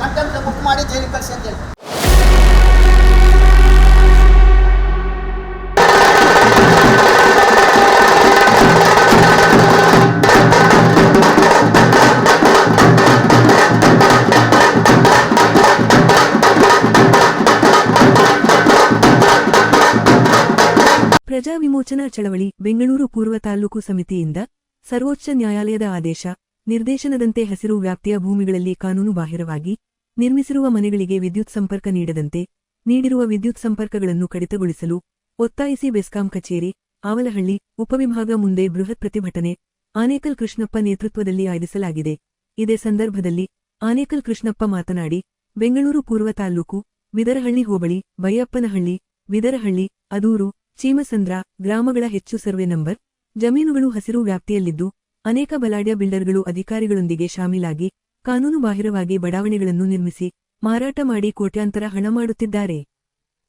Contempt book ಮಾಡಿ ಜೈಲಿಗೆ ಕಳಿಸಿ ಅಂತ ಹೇಳಿ. ಪ್ರಜಾ ವಿಮೋಚನಾ ಚಳವಳಿ, ಬೆಂಗಳೂರು ಪೂರ್ವ ತಾಲೂಕು ಸಮಿತಿಯಿಂದ ಸರ್ವೋಚ್ಚ ನ್ಯಾಯಾಲಯದ ಆದೇಶ. ನಿರ್ದೇಶನದಂತೆ ಹಸಿರು ವ್ಯಾಪ್ತಿಯ ಭೂಮಿಗಳಲ್ಲಿ ಕಾನೂನು ಬಾಹಿರವಾಗಿ ನಿರ್ಮಿಸಿರುವ ಮನೆಗಳಿಗೆ ವಿದ್ಯುತ್ ಸಂಪರ್ಕ ನೀಡದಂತೆ ನೀಡಿರುವ ವಿದ್ಯುತ್ ಸಂಪರ್ಕಗಳನ್ನು ಕಡಿತಗೊಳಿಸಲು ಒತ್ತಾಯಿಸಿ ಬೆಸ್ಕಾಂ ಕಚೇರಿ, ಆವಲಹಳ್ಳಿ, ಉಪವಿಭಾಗ ಮುಂದೆ ಬೃಹತ್ ಪ್ರತಿಭಟನೆ ಆನೇಕಲ್ ಕೃಷ್ಣಪ್ಪ ನೇತೃತ್ವದಲ್ಲಿ ಆಯೋಜಿಸಲಾಗಿದೆ. ಇದೇ ಸಂದರ್ಭದಲ್ಲಿ ಆನೇಕಲ್ ಕೃಷ್ಣಪ್ಪ ಮಾತನಾಡಿ, ಬೆಂಗಳೂರು ಪೂರ್ವ ತಾಲ್ಲೂಕು ವಿದರಹಳ್ಳಿ ಹೋಬಳಿ, ಬೈಯಪ್ಪನಹಳ್ಳಿ, ವಿದರಹಳ್ಳಿ, ಅದೂರು, ಚೀಮಸಂದ್ರ ಗ್ರಾಮಗಳ ಹೆಚ್ಚು ಸರ್ವೆ ನಂಬರ್, ಜಮೀನುಗಳು ಹಸಿರು ವ್ಯಾಪ್ತಿಯಲ್ಲಿದ್ದು ಅನೇಕ ಬಲಾಢ್ಯ ಬಿಲ್ಡರ್ಗಳು ಅಧಿಕಾರಿಗಳೊಂದಿಗೆ ಶಾಮೀಲಾಗಿ ಕಾನೂನು ಬಾಹಿರವಾಗಿ ಬಡಾವಣೆಗಳನ್ನು ನಿರ್ಮಿಸಿ ಮಾರಾಟ ಮಾಡಿ ಕೋಟ್ಯಾಂತರ ಹಣ ಮಾಡುತ್ತಿದ್ದಾರೆ.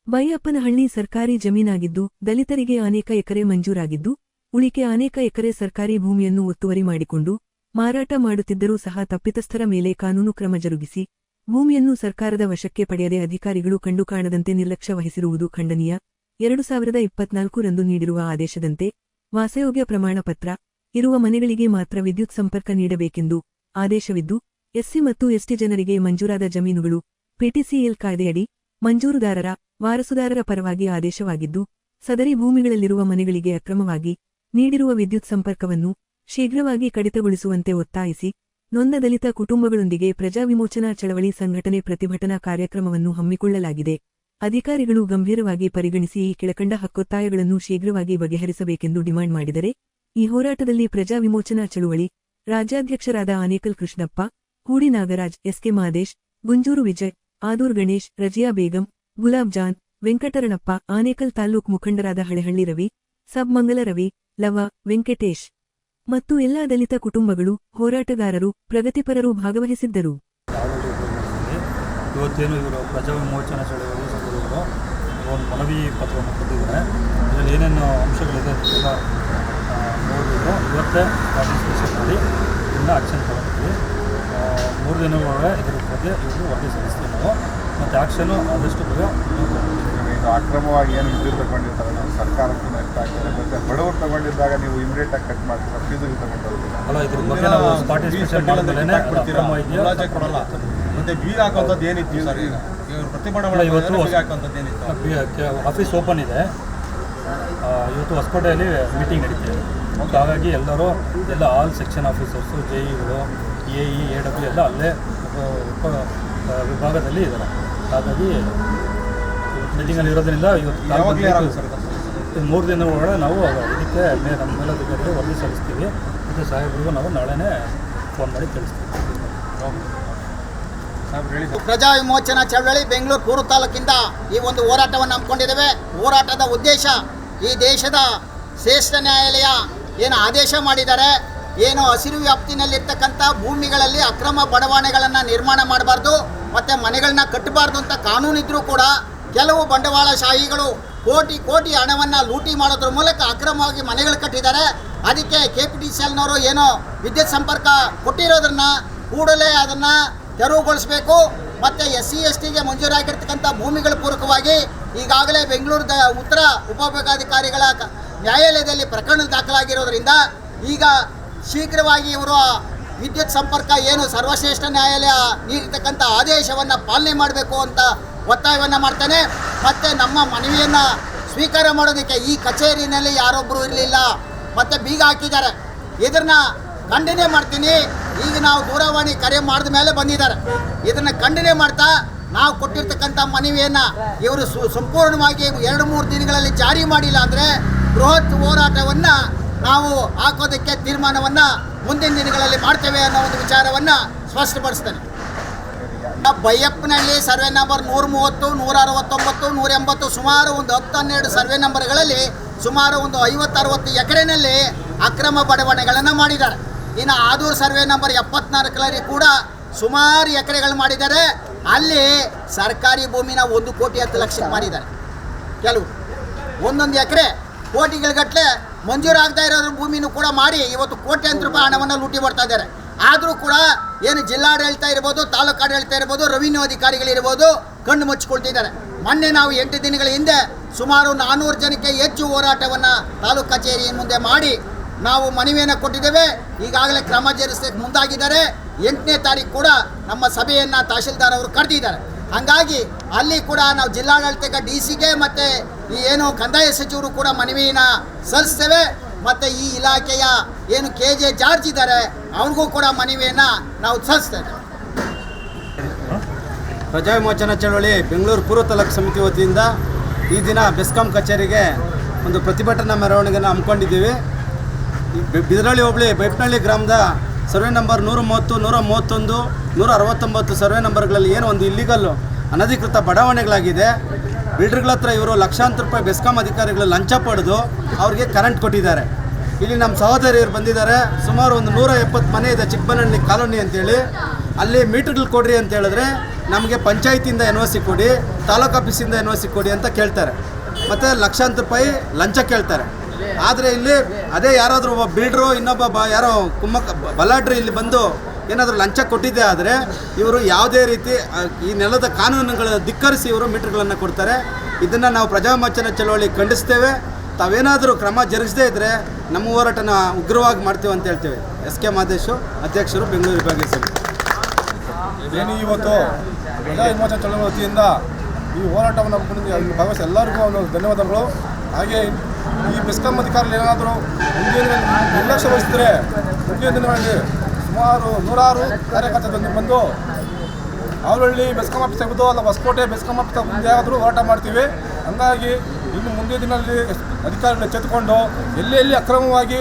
ಬೈಯಪ್ಪನಹಳ್ಳಿ ಸರ್ಕಾರಿ ಜಮೀನಾಗಿದ್ದು, ದಲಿತರಿಗೆ ಅನೇಕ ಎಕರೆ ಮಂಜೂರಾಗಿದ್ದು, ಉಳಿಕೆ ಅನೇಕ ಎಕರೆ ಸರ್ಕಾರಿ ಭೂಮಿಯನ್ನು ಒತ್ತುವರಿ ಮಾಡಿಕೊಂಡು ಮಾರಾಟ ಮಾಡುತ್ತಿದ್ದರೂ ಸಹ ತಪ್ಪಿತಸ್ಥರ ಮೇಲೆ ಕಾನೂನು ಕ್ರಮ ಜರುಗಿಸಿ ಭೂಮಿಯನ್ನು ಸರ್ಕಾರದ ವಶಕ್ಕೆ ಪಡೆಯದೆ ಅಧಿಕಾರಿಗಳು ಕಂಡು ಕಾಣದಂತೆ ನಿರ್ಲಕ್ಷ್ಯ ವಹಿಸಿರುವುದು ಖಂಡನೀಯ. ಎರಡು ಸಾವಿರದ ಇಪ್ಪತ್ನಾಲ್ಕು ರಂದು ನೀಡಿರುವ ಆದೇಶದಂತೆ ವಾಸಯೋಗ್ಯ ಪ್ರಮಾಣ ಪತ್ರ ಇರುವ ಮನೆಗಳಿಗೆ ಮಾತ್ರ ವಿದ್ಯುತ್ ಸಂಪರ್ಕ ನೀಡಬೇಕೆಂದು ಆದೇಶವಿದ್ದು, ಎಸ್ಸಿ ಮತ್ತು ಎಸ್ಟಿ ಜನರಿಗೆ ಮಂಜೂರಾದ ಜಮೀನುಗಳು ಪಿಟಿಸಿಎಲ್ ಕಾಯ್ದೆಯಡಿ ಮಂಜೂರುದಾರರ ವಾರಸುದಾರರ ಪರವಾಗಿ ಆದೇಶವಾಗಿದ್ದು, ಸದರಿ ಭೂಮಿಗಳಲ್ಲಿರುವ ಮನೆಗಳಿಗೆ ಅಕ್ರಮವಾಗಿ ನೀಡಿರುವ ವಿದ್ಯುತ್ ಸಂಪರ್ಕವನ್ನು ಶೀಘ್ರವಾಗಿ ಕಡಿತಗೊಳಿಸುವಂತೆ ಒತ್ತಾಯಿಸಿ ನೊಂದ ದಲಿತ ಕುಟುಂಬಗಳೊಂದಿಗೆ ಪ್ರಜಾ ವಿಮೋಚನಾ ಚಳವಳಿ ಸಂಘಟನೆ ಪ್ರತಿಭಟನಾ ಕಾರ್ಯಕ್ರಮವನ್ನು ಹಮ್ಮಿಕೊಳ್ಳಲಾಗಿದೆ. ಅಧಿಕಾರಿಗಳು ಗಂಭೀರವಾಗಿ ಪರಿಗಣಿಸಿ ಈ ಕೆಳಕಂಡ ಹಕ್ಕೊತ್ತಾಯಗಳನ್ನು ಶೀಘ್ರವಾಗಿ ಬಗೆಹರಿಸಬೇಕೆಂದು ಡಿಮಾಂಡ್ ಮಾಡಿದರೆ ಈ ಹೋರಾಟದಲ್ಲಿ ಪ್ರಜಾ ವಿಮೋಚನಾ ಚಳುವಳಿ, ರಾಜ್ಯಾಧ್ಯಕ್ಷರಾದ ಆನೇಕಲ್ ಕೃಷ್ಣಪ್ಪ ಕೂಡಿ ನಾಗರಾಜ್, ಎಸ್ಕೆ ಮಾದೇಶ್, ಗುಂಜೂರು ವಿಜಯ್, ಆದೂರ್ ಗಣೇಶ್, ರಜಿಯಾ ಬೇಗಂ, ಗುಲಾಬ್ ಜಾನ್ ವೆಂಕಟರಣಪ್ಪ ಆನೇಕಲ್ ತಾಲೂಕ್ ಮುಖಂಡರಾದ ಹಳೆಹಳ್ಳಿ ರವಿ ಸಬ್ ಮಂಗಲ ರವಿ, ಲವ, ವೆಂಕಟೇಶ್ ಮತ್ತು ಎಲ್ಲಾ ದಲಿತ ಕುಟುಂಬಗಳು ಹೋರಾಟಗಾರರು, ಪ್ರಗತಿಪರರು ಭಾಗವಹಿಸಿದ್ದರು. ಇವತ್ತೇನು ಇವರು ಪ್ರಜಾ ವಿಮೋಚನಾ ಚಳವಳಿ ಒಂದು ಮನವಿ ಪತ್ರವನ್ನು ಕೊಟ್ಟಿದ್ದಾರೆ. ಇದರಲ್ಲಿ ಏನೇನು ಅಂಶಗಳಿದೆ ಅದೆಲ್ಲ ಆ, ದಿನ ಇವತ್ತೇ ಮಾಡಿ ಇದನ್ನ ಆಕ್ಷನ್ ತಗೊಂಡಿದ್ವಿ ಮೂರು ದಿನಗಳೊಳಗೆ ಇದ್ರ ಬಗ್ಗೆ ಇವರು ವರದಿ ಸಲ್ಲಿಸ್ತೀವಿ ನಾವು. ಮತ್ತು ಆ್ಯಕ್ಷನು ಆದಷ್ಟು ಬೇಗ ಇದು. ಅಕ್ರಮವಾಗಿ ಏನು ವಿದ್ಯುತ್ ತಗೊಂಡಿರ್ತಾರೆ ನಾವು ಸರ್ಕಾರಕ್ಕೂ ನಷ್ಟ ಆಗ್ತದೆ ಮತ್ತು ಬಡವರು ತಗೊಂಡಿದ್ದಾಗ ನೀವು ಇಮಿಡಿಯೇಟ್ ಆಗಿ ಕಟ್ ಮಾಡ್ತೀರಾ ಫೀಸಿಗೆ ತಗೊಂಡೋಗ್ತೀರಾ ಅಲ್ಲ ಇದ್ರ ಬಗ್ಗೆ ನಾವು ಪಾರ್ಟಿಸಿಪೇಷನ್ ಮಾಡಿದ್ಮೇಲೆ ಅಕ್ರಮ ಇದೆಯಾ? ಮುಲಾಜೆ ಕೊಡಲ್ಲ. ಮತ್ತೆ ಬೀರ್ ಹಾಕೋಂಥದ್ದು ಏನಿತ್ತು? ಸರ್. ಈಗ ಇವರು ಪ್ರತಿಭಟನೆ ಇವತ್ತು ಹಾಕೋಂಥದ್ದು ಏನಿತ್ತು? ಆಫೀಸ್ ಓಪನ್ ಇದೆ. ಇವತ್ತು ಹೊಸಕೋಟೆಯಲ್ಲಿ ಮೀಟಿಂಗ್ ನಡೀತಿದೆ. ಮತ್ತು ಹಾಗಾಗಿ ಎಲ್ಲರೂ ಎಲ್ಲ ಆಲ್ ಸೆಕ್ಷನ್ ಆಫೀಸರ್ಸು ಜೆ ಇಗಳು ಎ ಇ ಎ ಡಬ್ಲ್ಯೂ ಎಲ್ಲ ಅಲ್ಲೇ ಉಪ ವಿಭಾಗದಲ್ಲಿ ಇದ್ದಾರೆ. ಹಾಗಾಗಿ ಮೀಟಿಂಗಲ್ಲಿ ಇರೋದ್ರಿಂದ ಇವತ್ತು ಮೂರು ದಿನ ಒಳಗಡೆ ನಾವು ಇದಕ್ಕೆ ನಮ್ಮ ಮೇಲಧಿಕಾರಿಗೆ ವರದಿ ಸಲ್ಲಿಸ್ತೀವಿ. ಮತ್ತು ಸಾಹೇಬರಿಗೂ ನಾವು ನಾಳೆನೇ ಫೋನ್ ಮಾಡಿ ತಿಳಿಸ್ತೀವಿ. ಪ್ರಜಾ ವಿಮೋಚನಾ ಚಳವಳಿ ಬೆಂಗಳೂರು ಪೂರ್ವ ತಾಲೂಕಿಂದ ಈ ಒಂದು ಹೋರಾಟವನ್ನು ಹಮ್ಮಿಕೊಂಡಿದ್ದೇವೆ. ಹೋರಾಟದ ಉದ್ದೇಶ ಈ ದೇಶದ ಶ್ರೇಷ್ಠ ನ್ಯಾಯಾಲಯ ಏನು ಆದೇಶ ಮಾಡಿದ್ದಾರೆ ಏನು ಹಸಿರು ವ್ಯಾಪ್ತಿನಲ್ಲಿರ್ತಕ್ಕಂಥ ಭೂಮಿಗಳಲ್ಲಿ ಅಕ್ರಮ ಬಡವಾಣೆಗಳನ್ನು ನಿರ್ಮಾಣ ಮಾಡಬಾರ್ದು, ಮತ್ತು ಮನೆಗಳನ್ನ ಕಟ್ಟಬಾರ್ದು ಅಂತ ಕಾನೂನಿದ್ರೂ ಕೂಡ ಕೆಲವು ಬಂಡವಾಳಶಾಹಿಗಳು ಕೋಟಿ ಕೋಟಿ ಹಣವನ್ನು ಲೂಟಿ ಮಾಡೋದ್ರ ಮೂಲಕ ಅಕ್ರಮವಾಗಿ ಮನೆಗಳು ಕಟ್ಟಿದ್ದಾರೆ. ಅದಕ್ಕೆ ಕೆ ಪಿ ಟಿ ಸಿ ಎಲ್ನವರು ಏನೋ ವಿದ್ಯುತ್ ಸಂಪರ್ಕ ಕೊಟ್ಟಿರೋದನ್ನು ಕೂಡಲೇ ಅದನ್ನು ತೆರವುಗೊಳಿಸಬೇಕು. ಮತ್ತು ಎಸ್ ಸಿ, ಎಸ್ ಟಿಗೆ ಮಂಜೂರಾಗಿರ್ತಕ್ಕಂಥ ಭೂಮಿಗಳ ಪೂರಕವಾಗಿ ಈಗಾಗಲೇ ಬೆಂಗಳೂರು ಉತ್ತರ ಉಪವಿಭಾಗಾಧಿಕಾರಿಗಳ ನ್ಯಾಯಾಲಯದಲ್ಲಿ ಪ್ರಕರಣ ದಾಖಲಾಗಿರೋದ್ರಿಂದ ಈಗ ಶೀಘ್ರವಾಗಿ ಇವರು ವಿದ್ಯುತ್ ಸಂಪರ್ಕ ಏನು ಸರ್ವಶ್ರೇಷ್ಠ ನ್ಯಾಯಾಲಯ ನೀಡಿರ್ತಕ್ಕಂಥ ಆದೇಶವನ್ನು ಪಾಲನೆ ಮಾಡಬೇಕು ಅಂತ ಒತ್ತಾಯವನ್ನು ಮಾಡ್ತೇನೆ. ಮತ್ತು ನಮ್ಮ ಮನವಿಯನ್ನು ಸ್ವೀಕಾರ ಮಾಡೋದಕ್ಕೆ ಈ ಕಚೇರಿನಲ್ಲಿ ಯಾರೊಬ್ಬರು ಇರಲಿಲ್ಲ. ಮತ್ತು ಬೀಗ ಹಾಕಿದ್ದಾರೆ. ಇದನ್ನು ಖಂಡನೆ ಮಾಡ್ತೀನಿ. ಈಗ ನಾವು ದೂರವಾಣಿ ಕರೆ ಮಾಡಿದ ಮೇಲೆ ಬಂದಿದ್ದಾರೆ. ಇದನ್ನು ಖಂಡನೆ ಮಾಡ್ತಾ ನಾವು ಕೊಟ್ಟಿರ್ತಕ್ಕಂಥ ಮನವಿಯನ್ನು ಇವರು ಸಂಪೂರ್ಣವಾಗಿ ಎರಡು ಮೂರು ದಿನಗಳಲ್ಲಿ ಜಾರಿ ಮಾಡಿಲ್ಲ ಅಂದರೆ ಬೃಹತ್ ಹೋರಾಟವನ್ನು ನಾವು ಹಾಕೋದಕ್ಕೆ ತೀರ್ಮಾನವನ್ನು ಮುಂದಿನ ದಿನಗಳಲ್ಲಿ ಮಾಡ್ತೇವೆ ಅನ್ನೋ ಒಂದು ವಿಚಾರವನ್ನು ಸ್ಪಷ್ಟಪಡಿಸ್ತೇನೆ. ಬೈಯಪ್ಪನಹಳ್ಳಿ ಸರ್ವೆ ನಂಬರ್ ನೂರ ಮೂವತ್ತು ನೂರ ಅರವತ್ತೊಂಬತ್ತು ನೂರ ಎಂಬತ್ತು ಸುಮಾರು ಒಂದು ಹತ್ತು ಹನ್ನೆರಡು ಸರ್ವೆ ನಂಬರ್ಗಳಲ್ಲಿ ಸುಮಾರು ಒಂದು ಐವತ್ತರವತ್ತು ಎಕರೆನಲ್ಲಿ ಅಕ್ರಮ ಬಡಾವಣೆಗಳನ್ನು ಮಾಡಿದ್ದಾರೆ. ಇನ್ನು ಆದೂರು ಸರ್ವೆ ನಂಬರ್ ಎಪ್ಪತ್ನಾಲ್ಕರಲ್ಲಿ ಕೂಡ ಸುಮಾರು ಎಕರೆಗಳು ಮಾಡಿದ್ದಾರೆ. ಅಲ್ಲಿ ಸರ್ಕಾರಿ ಭೂಮಿನ ಒಂದು ಕೋಟಿ ಹತ್ತು ಲಕ್ಷ ಮಾಡಿದ್ದಾರೆ. ಕೆಲವು. ಒಂದೊಂದು ಎಕರೆ ಕೋಟಿಗಳಗಟ್ಟಲೆ ಮಂಜೂರಾಗ್ತಾ ಇರೋದ್ರ ಭೂಮಿನೂ ಕೂಡ ಮಾಡಿ ಇವತ್ತು ಕೋಟ್ಯಾಂತರ ರೂಪಾಯಿ ಹಣವನ್ನು ಲೂಟಿ ಮಾಡ್ತಾ ಇದ್ದಾರೆ. ಆದರೂ ಕೂಡ ಏನು ಜಿಲ್ಲಾಡಳಿತ ಇರ್ಬೋದು ತಾಲೂಕಾಡಳಿತ ಇರ್ಬೋದು, ರೆವಿನ್ಯೂ ಅಧಿಕಾರಿಗಳಿರ್ಬೋದು ಕಣ್ಣು ಮುಚ್ಚಿಕೊಳ್ತಿದ್ದಾರೆ ಮೊನ್ನೆ ನಾವು ಎಂಟು ದಿನಗಳ ಹಿಂದೆ ಸುಮಾರು ನಾನ್ನೂರು ಜನಕ್ಕೆ ಹೆಚ್ಚು ಹೋರಾಟವನ್ನು ತಾಲೂಕು ಕಚೇರಿ ಮುಂದೆ ಮಾಡಿ ನಾವು ಮನವಿಯನ್ನು ಕೊಟ್ಟಿದ್ದೇವೆ. ಈಗಾಗಲೇ ಕ್ರಮ ಜರುಗಿಸಲಿಕ್ಕೆ ಮುಂದಾಗಿದ್ದಾರೆ. ಎಂಟನೇ ತಾರೀಕು ಕೂಡ ನಮ್ಮ ಸಭೆಯನ್ನು ತಹಶೀಲ್ದಾರ್ ಅವರು ಕರೆದಿದ್ದಾರೆ. ಹಾಗಾಗಿ ಅಲ್ಲಿ ಕೂಡ ನಾವು ಜಿಲ್ಲಾಡಳಿತಕ್ಕೆ ಡಿ ಸಿಗೆ ಮತ್ತು ಈ ಏನು ಕಂದಾಯ ಸಚಿವರು ಕೂಡ ಮನವಿಯನ್ನು ಸಲ್ಲಿಸ್ತೇವೆ. ಮತ್ತು ಈ ಇಲಾಖೆಯ ಏನು ಕೆ ಜೆ ಜಾರ್ಜ್ ಇದ್ದಾರೆ, ಅವ್ರಿಗೂ ಕೂಡ ಮನವಿಯನ್ನು ನಾವು ಸಲ್ಲಿಸ್ತೇವೆ. ಪ್ರಜಾ ವಿಮೋಚನಾ ಚಳವಳಿ ಬೆಂಗಳೂರು ಪೂರ್ವ ತಾಲೂಕು ಸಮಿತಿ ವತಿಯಿಂದ ಈ ದಿನ ಬೆಸ್ಕಾಂ ಕಚೇರಿಗೆ ಒಂದು ಪ್ರತಿಭಟನಾ ಮೆರವಣಿಗೆಯನ್ನು ಹಮ್ಮಿಕೊಂಡಿದ್ದೀವಿ. ಬಿದರಳ್ಳಿ ಹೋಬಳಿ ಬೈಪ್ನಹಳ್ಳಿ ಗ್ರಾಮದ ಸರ್ವೆ ನಂಬರ್ ನೂರ ಮೂವತ್ತು, ನೂರ ಮೂವತ್ತೊಂದು, ನೂರ ಅರವತ್ತೊಂಬತ್ತು ಸರ್ವೆ ನಂಬರ್ಗಳಲ್ಲಿ ಏನು ಒಂದು ಇಲ್ಲಿಗಲ್ಲು ಅನಧಿಕೃತ ಬಡಾವಣೆಗಳಾಗಿದೆ. ಬಿಲ್ಡರ್ಗಳ ಹತ್ರ ಇವರು ಲಕ್ಷಾಂತರ ರೂಪಾಯಿ ಬೆಸ್ಕಾಂ ಅಧಿಕಾರಿಗಳು ಲಂಚ ಪಡೆದು ಅವ್ರಿಗೆ ಕರೆಂಟ್ ಕೊಟ್ಟಿದ್ದಾರೆ. ಇಲ್ಲಿ ನಮ್ಮ ಸಹೋದರಿಯರು ಬಂದಿದ್ದಾರೆ. ಸುಮಾರು ಒಂದು ನೂರ ಎಪ್ಪತ್ತು ಮನೆ ಇದೆ ಚಿಕ್ಕಬನಹಳ್ಳಿ ಕಾಲೋನಿ ಅಂತೇಳಿ. ಅಲ್ಲಿ ಮೀಟರ್ಗಳು ಕೊಡ್ರಿ ಅಂತ ಹೇಳಿದ್ರೆ ನಮಗೆ ಪಂಚಾಯತಿಯಿಂದ ಎನ್ ಒ ಸಿ ಕೊಡಿ, ತಾಲೂಕು ಆಫೀಸಿಂದ ಎನ್ ಒ ಸಿ ಕೊಡಿ ಅಂತ ಕೇಳ್ತಾರೆ. ಮತ್ತು ಲಕ್ಷಾಂತರ ರೂಪಾಯಿ ಲಂಚ ಕೇಳ್ತಾರೆ. ಆದರೆ ಇಲ್ಲಿ ಅದೇ ಯಾರಾದರೂ ಒಬ್ಬ ಬಿಲ್ಡ್ರು, ಇನ್ನೊಬ್ಬ ಬ ಯಾರೋ ಕುಮ್ಮಕ್ಕ ಬಲಾಡ್ರಿ ಇಲ್ಲಿ ಬಂದು ಏನಾದರೂ ಲಂಚ ಕೊಟ್ಟಿದ್ದೆ ಆದರೆ ಇವರು ಯಾವುದೇ ರೀತಿ ಈ ನೆಲದ ಕಾನೂನುಗಳ ಧಿಕ್ಕರಿಸಿ ಇವರು ಮೀಟರ್ಗಳನ್ನು ಕೊಡ್ತಾರೆ. ಇದನ್ನು ನಾವು ಪ್ರಜಾಮೋಚನ ಚಳವಳಿ ಖಂಡಿಸ್ತೇವೆ. ತಾವೇನಾದರೂ ಕ್ರಮ ಜರುಗಿಸದೇ ಇದ್ದರೆ ನಮ್ಮ ಹೋರಾಟನ ಉಗ್ರವಾಗಿ ಮಾಡ್ತೀವಿ ಅಂತ ಹೇಳ್ತೇವೆ. ಎಸ್ ಕೆ ಮಾದೇಶು ಅಧ್ಯಕ್ಷರು ಬೆಂಗಳೂರು ವಿಭಾಗೀಯ ಸಮಿತಿ. ಇವತ್ತು ಪ್ರಜಾ ವಿಮೋಚನಾ ಚಳವಳಿ ವತಿಯಿಂದ ಈ ಹೋರಾಟವನ್ನು ಭಾಗವಹಿಸಿ ಎಲ್ಲರಿಗೂ ಒಂದು ಧನ್ಯವಾದಗಳು. ಹಾಗೆ ಈ ಬೆಸ್ಕಾಂ ಅಧಿಕಾರಿಗಳು ಏನಾದರೂ ಮುಂದಿನ ನಿರ್ಲಕ್ಷ್ಯ ವಹಿಸಿದರೆ ಮುಂದಿನ ದಿನಗಳಲ್ಲಿ ಸುಮಾರು ನೂರಾರು ಕಾರ್ಯಕರ್ತರು ಬಂದು ಅವರಳ್ಳಿ ಬೆಸ್ಕಾಂ ಆಫೀಸ್ ತೆಗೆದು ಅಲ್ಲ ಹೊಸಕೋಟೆ ಬೆಸ್ಕಾಂ ಆಫೀಸ್ ಮುಂದೆ ಆದರೂ ಹೋರಾಟ ಮಾಡ್ತೀವಿ. ಹಂಗಾಗಿ ಇನ್ನು ಮುಂದಿನ ದಿನದಲ್ಲಿ ಅಧಿಕಾರಿಗಳು ಎಚ್ಚೆತ್ತುಕೊಂಡು ಎಲ್ಲಿ ಎಲ್ಲಿ ಅಕ್ರಮವಾಗಿ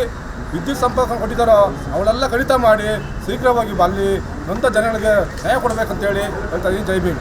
ವಿದ್ಯುತ್ ಸಂಪರ್ಕ ಕೊಟ್ಟಿದ್ದಾರೋ ಅವಳೆಲ್ಲ ಕಡಿತ ಮಾಡಿ ಶೀಘ್ರವಾಗಿ ಅಲ್ಲಿ ನೊಂದ ಜನಗಳಿಗೆ ನ್ಯಾಯ ಕೊಡಬೇಕಂತೇಳಿ ಹೇಳ್ತಾ ಇದ್ದೀನಿ. ಜೈ ಭೀಮ್.